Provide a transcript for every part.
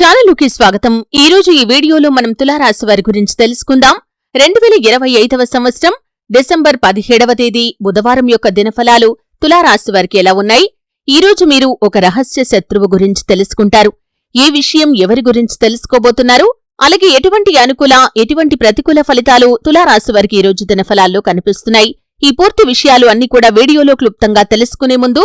ఛానల్కి స్వాగతం. ఈ రోజు ఈ వీడియోలో మనం తులారాశి వారి గురించి తెలుసుకుందాం. రెండు వేల ఇరవై ఐదవ సంవత్సరం డిసెంబర్ పదిహేడవ తేదీ బుధవారం యొక్క దినఫలాలు తులారాశి వారికి ఎలా ఉన్నాయి? ఈ రోజు మీరు ఒక రహస్య శత్రువు గురించి తెలుసుకుంటారు. ఏ విషయం ఎవరి గురించి తెలుసుకోబోతున్నారు? అలాగే ఎటువంటి అనుకూల ఎటువంటి ప్రతికూల ఫలితాలు తులారాశి వారికి ఈ రోజు దినఫలాల్లో కనిపిస్తున్నాయి? ఈ పూర్తి విషయాలు అన్ని కూడా వీడియోలో క్లుప్తంగా తెలుసుకునే ముందు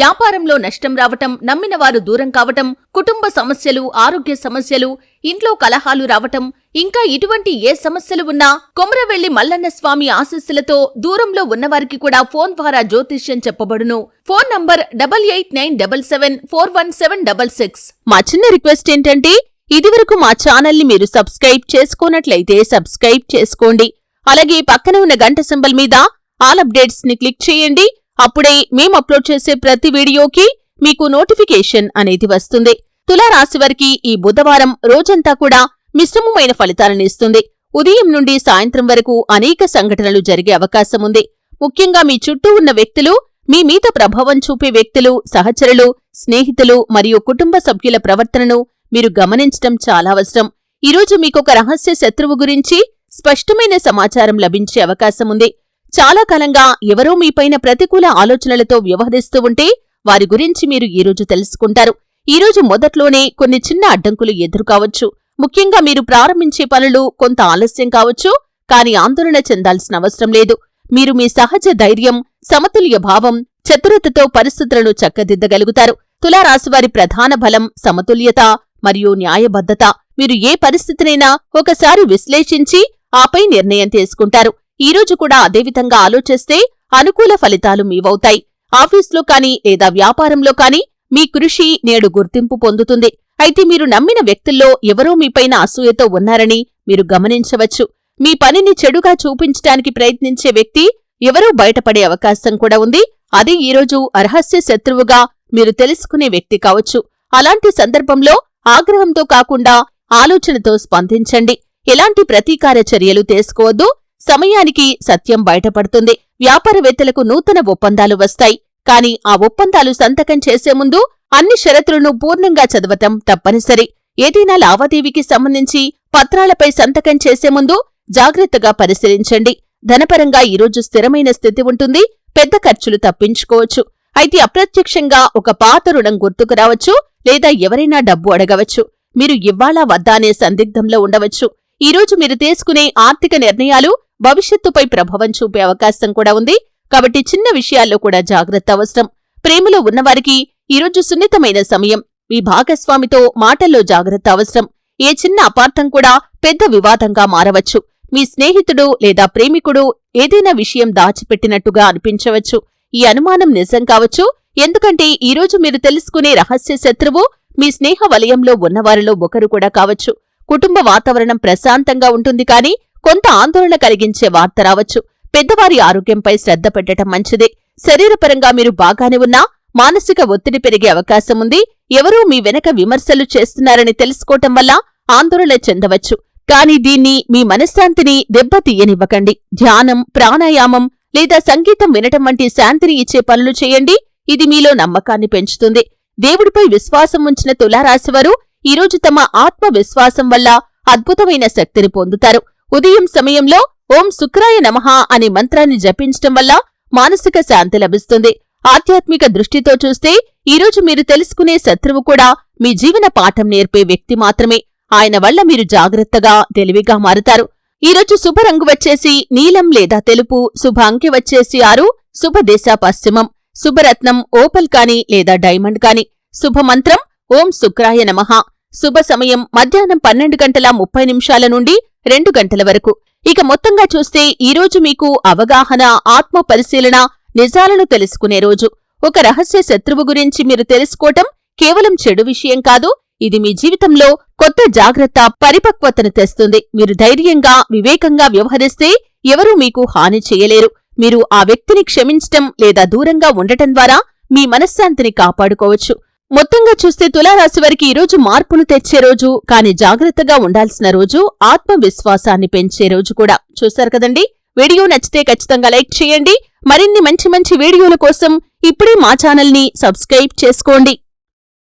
వ్యాపారంలో నష్టం రావటం నమ్మిన వారు దూరం కావటం కుటుంబ సమస్యలు ఆరోగ్య సమస్యలు ఇంట్లో కలహాలు రావటం ఇంకా ఇటువంటి ఏ సమస్యలు ఉన్నా కొమరవెల్లి మల్లన్న స్వామి ఆశస్సులతో దూరంలో ఉన్నవారికి కూడా ఫోన్ ద్వారా జ్యోతిష్యం చెప్పబడును. Phone number double eight nine double seven four one seven double six. మా చిన్న రిక్వెస్ట్ ఏంటంటే ఇదివరకు మా ఛానల్ని మీరు సబ్స్క్రైబ్ చేసుకోనట్లయితే సబ్స్క్రైబ్ చేసుకోండి. అలాగే పక్కన ఉన్న గంట సింబల్ మీద ఆల్ అప్డేట్స్ని క్లిక్ చేయండి. అప్పుడే మేం అప్లోడ్ చేసే ప్రతి వీడియోకి మీకు నోటిఫికేషన్ అనేది వస్తుంది. తులారాశి వారికి ఈ బుధవారం రోజంతా కూడా మిశ్రమమైన ఫలితాలను ఇస్తుంది. ఉదయం నుండి సాయంత్రం వరకు అనేక సంఘటనలు జరిగే అవకాశం ఉంది. ముఖ్యంగా మీ చుట్టూ ఉన్న వ్యక్తులు మీ మీద ప్రభావం చూపే వ్యక్తులు సహచరులు స్నేహితులు మరియు కుటుంబ సభ్యుల ప్రవర్తనను మీరు గమనించటం చాలా అవసరం. ఈరోజు మీకొక రహస్య శత్రువు గురించి స్పష్టమైన సమాచారం లభించే అవకాశం ఉంది. చాలా కాలంగా ఎవరో మీపైన ప్రతికూల ఆలోచనలతో వ్యవహరిస్తూ ఉంటే వారి గురించి మీరు ఈరోజు తెలుసుకుంటారు. ఈరోజు మొదట్లోనే కొన్ని చిన్న అడ్డంకులు ఎదురుకావచ్చు. ముఖ్యంగా మీరు ప్రారంభించే పనులు కొంత ఆలస్యం కావచ్చు కాని ఆందోళన చెందాల్సిన అవసరం లేదు. మీరు మీ సహజ ధైర్యం సమతుల్య భావం చతురతతో పరిస్థితులను చక్కదిద్దగలుగుతారు. తులారాశివారి ప్రధాన బలం సమతుల్యత మరియు న్యాయబద్ధత. మీరు ఏ పరిస్థితినైనా ఒకసారి విశ్లేషించి ఆపై నిర్ణయం తీసుకుంటారు. ఈ రోజు కూడా అదేవిధంగా ఆలోచిస్తే అనుకూల ఫలితాలు మీవవుతాయి. ఆఫీస్లో కానీ లేదా వ్యాపారంలో కానీ మీ కృషి నేడు గుర్తింపు పొందుతుంది. అయితే మీరు నమ్మిన వ్యక్తుల్లో ఎవరో మీపైన అసూయతో ఉన్నారని మీరు గమనించవచ్చు. మీ పనిని చెడుగా చూపించటానికి ప్రయత్నించే వ్యక్తి ఎవరో బయటపడే అవకాశం కూడా ఉంది. అది ఈరోజు అరహస్య శత్రువుగా మీరు తెలుసుకునే వ్యక్తి కావచ్చు. అలాంటి సందర్భంలో ఆగ్రహంతో కాకుండా ఆలోచనతో స్పందించండి. ఎలాంటి ప్రతీకార చర్యలు తీసుకోవద్దు. సమయానికి సత్యం బయటపడుతుంది. వ్యాపారవేత్తలకు నూతన ఒప్పందాలు వస్తాయి. కాని ఆ ఒప్పందాలు సంతకం చేసే ముందు అన్ని షరతులను పూర్ణంగా చదవటం తప్పనిసరి. ఏదైనా లావాదేవీకి సంబంధించి పత్రాలపై సంతకం చేసే ముందు జాగ్రత్తగా పరిశీలించండి. ధనపరంగా ఈరోజు స్థిరమైన స్థితి ఉంటుంది. పెద్ద ఖర్చులు తప్పించుకోవచ్చు. అయితే అప్రత్యక్షంగా ఒక పాత రుణం గుర్తుకు రావచ్చు లేదా ఎవరైనా డబ్బు అడగవచ్చు. మీరు ఇవ్వాలా వద్దా అనే సందిగ్ధంలో ఉండవచ్చు. ఈరోజు మీరు తీసుకునే ఆర్థిక నిర్ణయాలు భవిష్యత్తుపై ప్రభావం చూపే అవకాశం కూడా ఉంది. కాబట్టి చిన్న విషయాల్లో కూడా జాగ్రత్త అవసరం. ప్రేమలో ఉన్నవారికి ఈరోజు సున్నితమైన సమయం. మీ భాగస్వామితో మాటల్లో జాగ్రత్త అవసరం. ఏ చిన్న అపార్థం కూడా పెద్ద వివాదంగా మారవచ్చు. మీ స్నేహితుడు లేదా ప్రేమికుడు ఏదైనా విషయం దాచిపెట్టినట్టుగా అనిపించవచ్చు. ఈ అనుమానం నిజం కావచ్చు. ఎందుకంటే ఈరోజు మీరు తెలుసుకునే రహస్య శత్రువు మీ స్నేహ వలయంలో ఉన్నవారిలో ఒకరు కూడా కావచ్చు. కుటుంబ వాతావరణం ప్రశాంతంగా ఉంటుంది కానీ కొంత ఆందోళన కలిగించే వార్త రావచ్చు. పెద్దవారి ఆరోగ్యంపై శ్రద్ధ పెట్టడం మంచిదే. శరీరపరంగా మీరు బాగానే ఉన్నా మానసిక ఒత్తిడి పెరిగే అవకాశం ఉంది. ఎవరూ మీ వెనక విమర్శలు చేస్తున్నారని తెలుసుకోవటం వల్ల ఆందోళన చెందవచ్చు. కాని దీన్ని మీ మనశ్శాంతిని దెబ్బతీయనివ్వకండి. ధ్యానం ప్రాణాయామం లేదా సంగీతం వినటం వంటి శాంతిని ఇచ్చే పనులు చేయండి. ఇది మీలో నమ్మకాన్ని పెంచుతుంది. దేవుడిపై విశ్వాసం ఉంచిన తులారాశివారు ఈరోజు తమ ఆత్మవిశ్వాసం వల్ల అద్భుతమైన శక్తిని పొందుతారు. ఉదయం సమయంలో ఓం శుక్రాయ నమః అనే మంత్రాన్ని జపించటం వల్ల మానసిక శాంతి లభిస్తుంది. ఆధ్యాత్మిక దృష్టితో చూస్తే ఈరోజు మీరు తెలుసుకునే శత్రువు కూడా మీ జీవన పాఠం నేర్పే వ్యక్తి మాత్రమే. ఆయన వల్ల మీరు జాగ్రత్తగా తెలివిగా మారుతారు. ఈరోజు శుభరంగు వచ్చేసి నీలం లేదా తెలుపు శుభ అంకె వచ్చేసి ఆరు శుభదేశ పశ్చిమం. శుభరత్నం ఓపల్ కాని లేదా డైమండ్ కాని. శుభమంత్రం ఓం శుక్రాయ నమః. శుభ సమయం మధ్యాహ్నం పన్నెండు గంటల ముప్పై నిమిషాల నుండి రెండు గంటల వరకు. ఇక మొత్తంగా చూస్తే ఈరోజు మీకు అవగాహన ఆత్మ పరిశీలన నిజాలను తెలుసుకునే రోజు. ఒక రహస్య శత్రువు గురించి మీరు తెలుసుకోవటం కేవలం చెడు విషయం కాదు. ఇది మీ జీవితంలో కొత్త జాగ్రత్త పరిపక్వతను తెస్తుంది. మీరు ధైర్యంగా వివేకంగా వ్యవహరిస్తే ఎవరూ మీకు హాని చేయలేరు. మీరు ఆ వ్యక్తిని క్షమించటం లేదా దూరంగా ఉండటం ద్వారా మీ మనశ్శాంతిని కాపాడుకోవచ్చు. మొత్తంగా చూస్తే తులారాశి వారికి ఈరోజు మార్పును తెచ్చే రోజు కానీ జాగ్రత్తగా ఉండాల్సిన రోజు ఆత్మవిశ్వాసాన్ని పెంచే రోజు కూడా. చూశారు కదండి? వీడియో నచ్చితే ఖచ్చితంగా లైక్ చేయండి. మరిన్ని మంచి మంచి వీడియోల కోసం ఇప్పుడే మా ఛానల్ని సబ్స్క్రైబ్ చేసుకోండి.